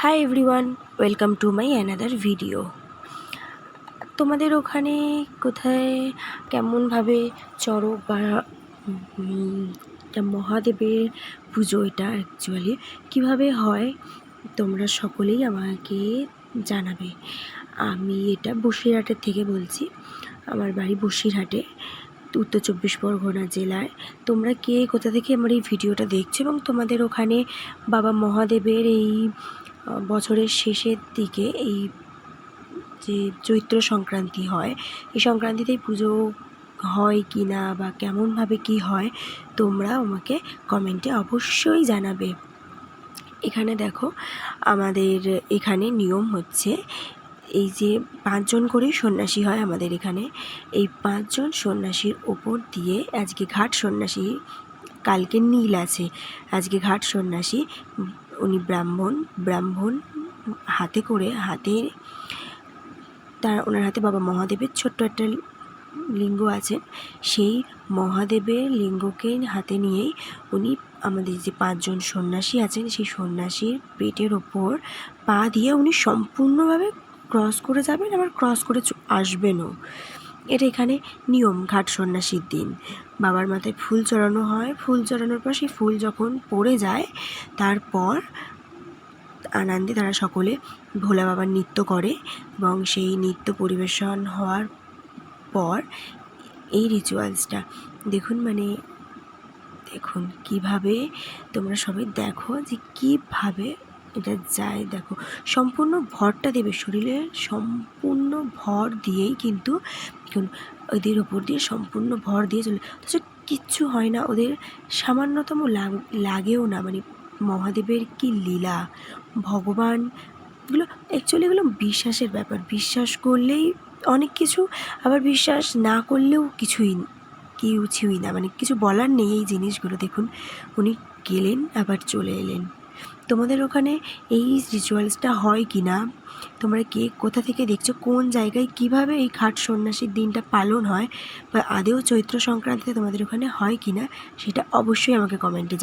Hi everyone welcome to my another video তোমাদের ওখানে কোথায় কেমনভাবে চড়ক বা মহাদেবের পুজো এটা অ্যাকচুয়ালি কীভাবে হয় তোমরা সকলেই আমাকে জানাবে। আমি এটা বসিরহাটের থেকে বলছি, আমার বাড়ি বসিরহাটে, উত্তর চব্বিশ পরগনা জেলায়। তোমরা কে, কোথা থেকে আমার এই ভিডিওটা দেখছ এবং তোমাদের ওখানে বাবা মহাদেবের এই বছরের শেষের দিকে এই যে চৈত্র সংক্রান্তি হয়, এই সংক্রান্তিতেই পুজো হয় কি না বা কেমনভাবে কি হয়, তোমরা আমাকে কমেন্টে অবশ্যই জানাবে। এখানে দেখো, আমাদের এখানে নিয়ম হচ্ছে এই যে পাঁচজন করেই সন্ন্যাসী হয় আমাদের এখানে। এই পাঁচজন সন্ন্যাসীর ওপর দিয়ে আজকে ঘাট সন্ন্যাসী, কালকে নীল আছে, আজকে ঘাট সন্ন্যাসী উনি ব্রাহ্মণ ব্রাহ্মণ হাতে করে হাতে তার ওনার হাতে বাবা মহাদেবের ছোট্ট একটা লিঙ্গ আছে। সেই মহাদেবের লিঙ্গকে হাতে নিয়েই উনি আমাদের যে পাঁচজন সন্ন্যাসী আছেন, সেই সন্ন্যাসীর পেটের ওপর পা দিয়ে উনি সম্পূর্ণভাবে ক্রস করে যাবেন, আবার ক্রস করে আসবেনও। এটা এখানে নিয়ম, ঘাট সন্ন্যাসীর দিন। বাবার মাথায় ফুল চড়ানো হয়। ফুল চড়ানোর পর সেই ফুল যখন পড়ে যায়, তারপর আনন্দে তারা সকলে ভোলা বাবার নৃত্য করে এবং সেই নৃত্য পরিবেশন হওয়ার পর এই রিচুয়ালসটা দেখুন মানে দেখুন কীভাবে তোমরা সবাই দেখো যে কীভাবে এটা যায়, দেখো। সম্পূর্ণ ভরটা দেবে শরীরে সম্পূর্ণ ভর দিয়েই কিন্তু ওদের ওপর দিয়ে সম্পূর্ণ ভর দিয়ে চলে। অথচ কিচ্ছু হয় না, ওদের সামান্যতম লাগ- লাগেও না মানে মহাদেবের কি লীলা, ভগবান, এগুলো অ্যাকচুয়ালি এগুলো বিশ্বাসের ব্যাপার। বিশ্বাস করলেই অনেক কিছু, আবার বিশ্বাস না করলেও কিছুই কিছুই না মানে কিছু বলার নেই এই জিনিসগুলো। দেখুন, উনি গেলেন, আবার চলে এলেন। তোমাদের ওখানে এই রিচুয়ালসটা হয় কি না তোমরা কে কোথা থেকে দেখছ? কোন জায়গায় কীভাবে এই খাট সন্ন্যাসীর দিনটা পালন হয়? বা আদেও চৈত্র সংক্রান্তিতে তোমাদের ওখানে হয় কি না সেটা অবশ্যই আমাকে কমেন্টে